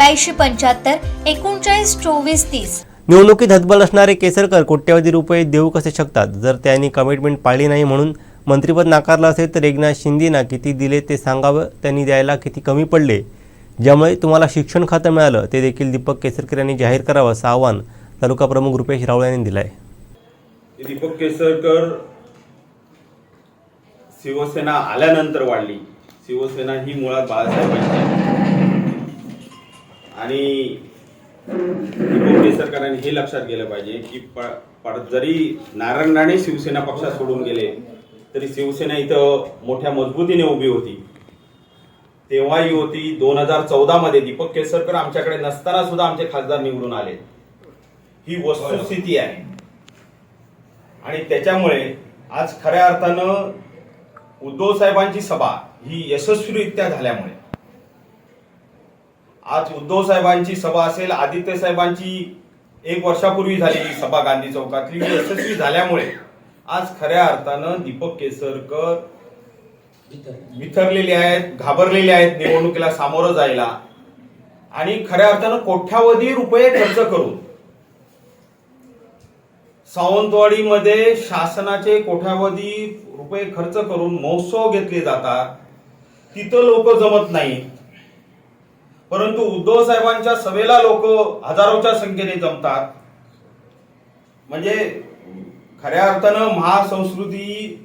ब्याऐंशी पंच्याहत्तर एकोणचाळीस चोवीस तीस. निवडणुकीत हतबल असणारे केसरकर कोट्यवधी रुपये देऊ कसे शकतात? जर त्यांनी कमिटमेंट पाळली नाही म्हणून मंत्रिपद नाकारलं असेल तर एकनाथ शिंदेना किती दिले ते सांगावं? त्यांनी द्यायला किती कमी पडले? ज्यामुळे तुम्हाला शिक्षण खातं मिळालं ते देखील दीपक केसरकर यांनी जाहीर करावं असं आवाहन तालुका प्रमुख रुपेश रावळ यांनी दिलं आहे दीपक केसरकर शिवसेना आल्यानंतर वाढली. शिवसेना ही मुळात बाळासाहेबांची. आणि दीपक सरकारने हे लक्षात गेलं पाहिजे की प- जरी नारायण राणे शिवसेना पक्षात सोडून गेले तरी शिवसेना इथं मोठ्या मजबूतीने उभी होती. तेव्हाही होती दोन हजार चौदा मध्ये दीपक केसरकर आमच्याकडे नसताना सुद्धा आमचे खासदार निवडून आले. ही वस्तुस्थिती आहे. आणि त्याच्यामुळे आज खऱ्या अर्थानं उद्धव साहेबांची सभा ही यशस्वीरित्या झाल्यामुळे आज उद्धव साहेबांची सभा असेल आदित्य साहेबांची एक वर्षापूर्वी झालेली सभा गांधी चौकातली यशस्वी झाल्यामुळे आज खऱ्या अर्थानं दीपक केसरकर विथरलेले आहेत घाबरलेले आहेत निवडणुकीला सामोरं जायला. आणि खऱ्या अर्थानं कोट्यावधी रुपये खर्च करून सावंतवाडीमध्ये शासनाचे कोट्यावधी रुपये खर्च करून महोत्सव घेतले जातात. तिथं लोक जमत नाहीत. परंतु उद्धव साहेबांच्या सभेला लोक हजारोच्या संख्येने जमतात. म्हणजे खऱ्या अर्थानं महासंस्कृतीच्या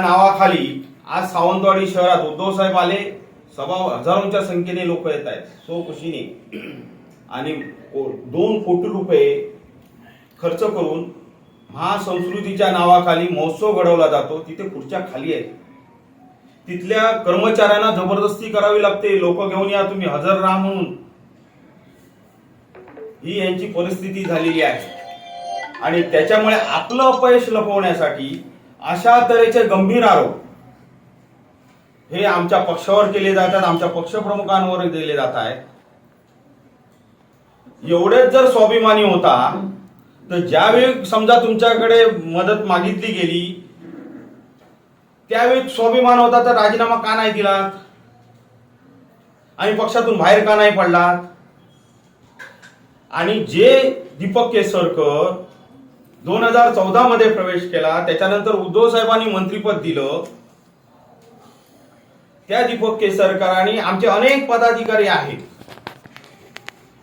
नावाखाली आज सावंतवाडी शहरात उद्धव साहेब आले सभा हजारोंच्या संख्येने लोक येत आहेत. सो खुशीने आणि दोन कोटी रुपये खर्च करून महासंस्कृतीच्या नावाखाली महोत्सव घडवला जातो तिथे खुर्च्या खाली आहेत. तिथल्या कर्मचाऱ्यांना जबरदस्ती करावी लागते. लोक घेऊन या तुम्ही हजर राहा म्हणून. ही यांची परिस्थिती झालेली आहे. आणि त्याच्यामुळे आपलं अपयश लपवण्यासाठी अशा तऱ्हेचे गंभीर आरोप हे आमच्या पक्षावर केले जातात आमच्या पक्षप्रमुखांवर दिले जात आहेत. एवढेच जर स्वाभिमानी होता तर ज्यावेळी समजा तुमच्याकडे मदत मागितली गेली त्यावेळी स्वाभिमान होता तर राजीनामा का नाही दिला? आणि पक्षातून बाहेर का नाही पडला? आणि जे दीपक केसरकर दोन हजार चौदा मध्ये प्रवेश केला त्याच्यानंतर उद्धव साहेबांनी मंत्रीपद दिलं. त्या दीपक केसरकरांनी आमचे अनेक पदाधिकारी आहेत.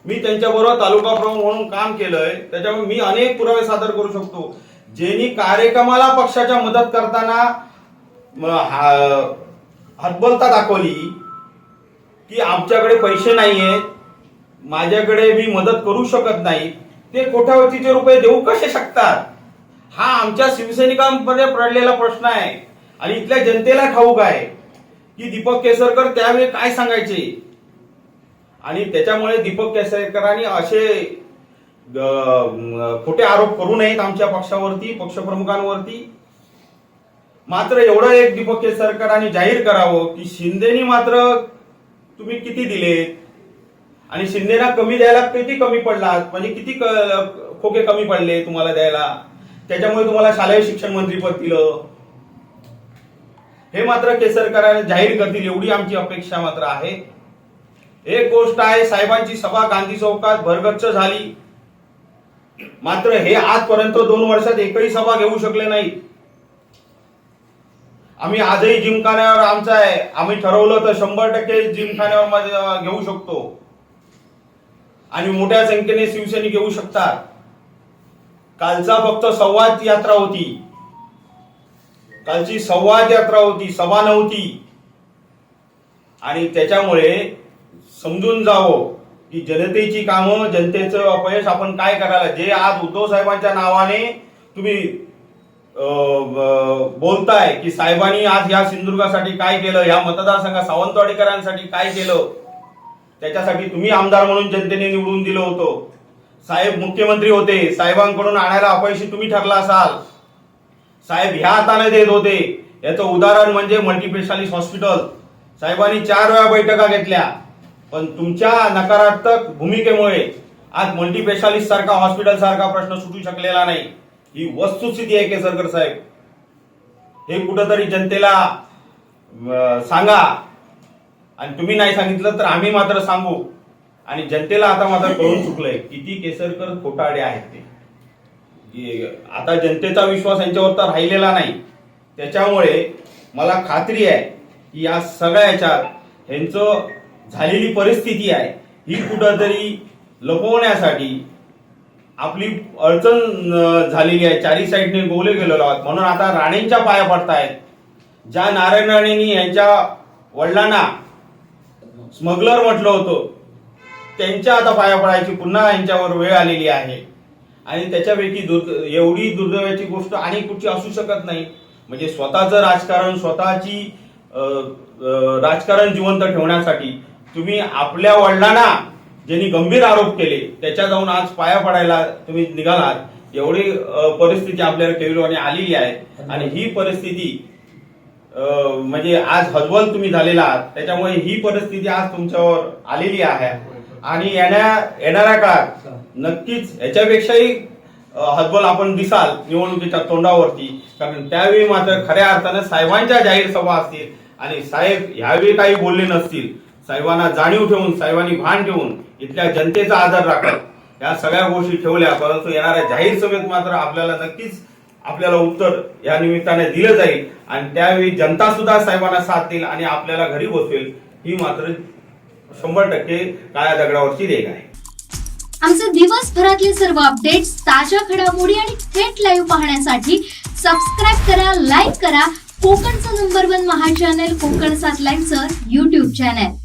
मी त्यांच्याबरोबर तालुका प्रमुख म्हणून काम केलंय. त्याच्यामुळे मी अनेक पुरावे सादर करू शकतो. ज्यांनी कार्यक्रमाला पक्षाच्या मदत करताना हतबलता दाखवली की आमच्याकडे पैसे नाही आहेत माझ्याकडे मी मदत करू शकत नाही ते कोट्यावधीचे रुपये देऊ कसे शकतात? हा आमच्या शिवसैनिकांमध्ये पडलेला प्रश्न आहे आणि इथल्या जनतेला ठाऊक आहे की दीपक केसरकर त्यावेळी काय सांगायचे? आणि त्याच्यामुळे दीपक केसरकरांनी असे खोटे आरोप करू नयेत आमच्या पक्षावरती पक्षप्रमुखांवरती. मात्र एवढं एक दीपक सरकारने जाहीर करावं की शिंदेनी मात्र तुम्ही किती दिले? आणि शिंदेना कमी द्यायला किती कमी पडलात म्हणजे किती खोके कमी पडले तुम्हाला द्यायला? त्याच्यामुळे तुम्हाला शालेय शिक्षण मंत्रीपद दिलं. हे मात्र केसरकरांनी जाहीर करतील एवढी आमची अपेक्षा मात्र आहे. एक गोष्ट आहे साहेबांची सभा गांधी चौकात भरगच्च झाली. मात्र हे आजपर्यंत दोन वर्षात एकही सभा घेऊ शकले नाही. आम्ही आजही जिमखान्यावर आमचं आहे. आम्ही ठरवलं तर शंभर टक्के जिमखान्यावर घेऊ शकतो. आणि मोठ्या संख्येने शिवसैनिक येऊ शकतात. कालचा फक्त संवाद यात्रा होती. कालची संवाद यात्रा होती. सभा नव्हती. आणि त्याच्यामुळे समजून जावं की जनतेची कामं जनतेचं अपयश आपण काय करायला? जे आज उद्धव साहेबांच्या नावाने तुम्ही बोलताय की साहेबांनी आज या सिंधुदुर्गासाठी काय केलं? या मतदारसंघात सावंतवाडीकरांसाठी काय केलं? त्याच्यासाठी तुम्ही आमदार म्हणून जनतेने निवडून दिलं होतं. साहेब मुख्यमंत्री होते. साहेबांकडून आणायला अपयशी तुम्ही ठरला असाल. साहेब ह्या हाताने देत होते. याचं उदाहरण म्हणजे मल्टीस्पेशालिस्ट हॉस्पिटल. साहेबांनी चार वेळा बैठका घेतल्या. पण तुमच्या नकारात्मक भूमिकेमुळे आज मल्टीस्पेशालिस्ट सारखा हॉस्पिटल सारखा प्रश्न सुटू शकलेला नाही. ही वस्तुस्थिती आहे केसरकर साहेब. हे कुठंतरी जनतेला सांगा. आणि तुम्ही नाही सांगितलं तर आम्ही मात्र सांगू. आणि जनतेला आता मात्र कळून चुकलंय किती केसरकर खोटाडे आहेत ते. आता जनतेचा विश्वास यांच्यावर तर राहिलेला नाही. त्याच्यामुळे मला खात्री आहे की या सगळ्या याच्यात ह्यांचं झालेली परिस्थिती आहे ही कुठंतरी लपवण्यासाठी आपली अडचण झालेली आहे. चारी साईडने गोवले गेलेलो आहोत. म्हणून आता राणेंच्या पाया पडतायत. ज्या नारायण राणेंनी यांच्या वडिलांना स्मगलर म्हटलं होतं त्यांच्या आता पाया पडायची पुन्हा यांच्यावर वेळ आलेली आहे. आणि त्याच्यापैकी दुर् एवढी दुर्दैवाची गोष्ट आणि कुठची असू शकत नाही. म्हणजे स्वतःचं राजकारण स्वतःची राजकारण जिवंत ठेवण्यासाठी तुम्ही आपल्या वडिलांना ज्यांनी गंभीर आरोप केले त्याच्या जाऊन आज पाया पडायला तुम्ही निघालात एवढी परिस्थिती आपल्याला टेबलवाने आलेली आहे. आणि ही परिस्थिती म्हणजे आज हजबल तुम्ही झालेला आहात. त्याच्यामुळे ही परिस्थिती आज तुमच्यावर आलेली आहे. आणि येण्या येणाऱ्या काळात नक्कीच याच्यापेक्षाही हजबल आपण दिसाल निवडणुकीच्या तोंडावरती. कारण त्यावेळी मात्र खऱ्या अर्थानं साहेबांच्या जाहीर सभा असतील आणि साहेब ह्यावेळी काही बोलले नसतील. साहेबांना जाणीव ठेवून साहेबांनी भान ठेवून इथल्या जनतेचा आदर राखत या सगळ्या गोष्टी ठेवल्या परंतु येणाऱ्या जाहीर सभेत मात्र आपल्याला नक्कीच आपल्याला उत्तर या निमित्ताने दिलं जाईल. आणि त्यावेळी जनता सुद्धा साहेबांना साथ देईल आणि आपल्याला घरी बसवेल ही मात्र शंभर टक्के काळ्या दगडावरची देख आहे. आमचे दिवसभरातले सर्व अपडेट्स ताज्या घडामोडी आणि थेट लाईव्ह पाहण्यासाठी सबस्क्राईब करा लाईक करा. कोकणचं number one Maha channel Konkan सात लाईव्हचं युट्यूब चॅनल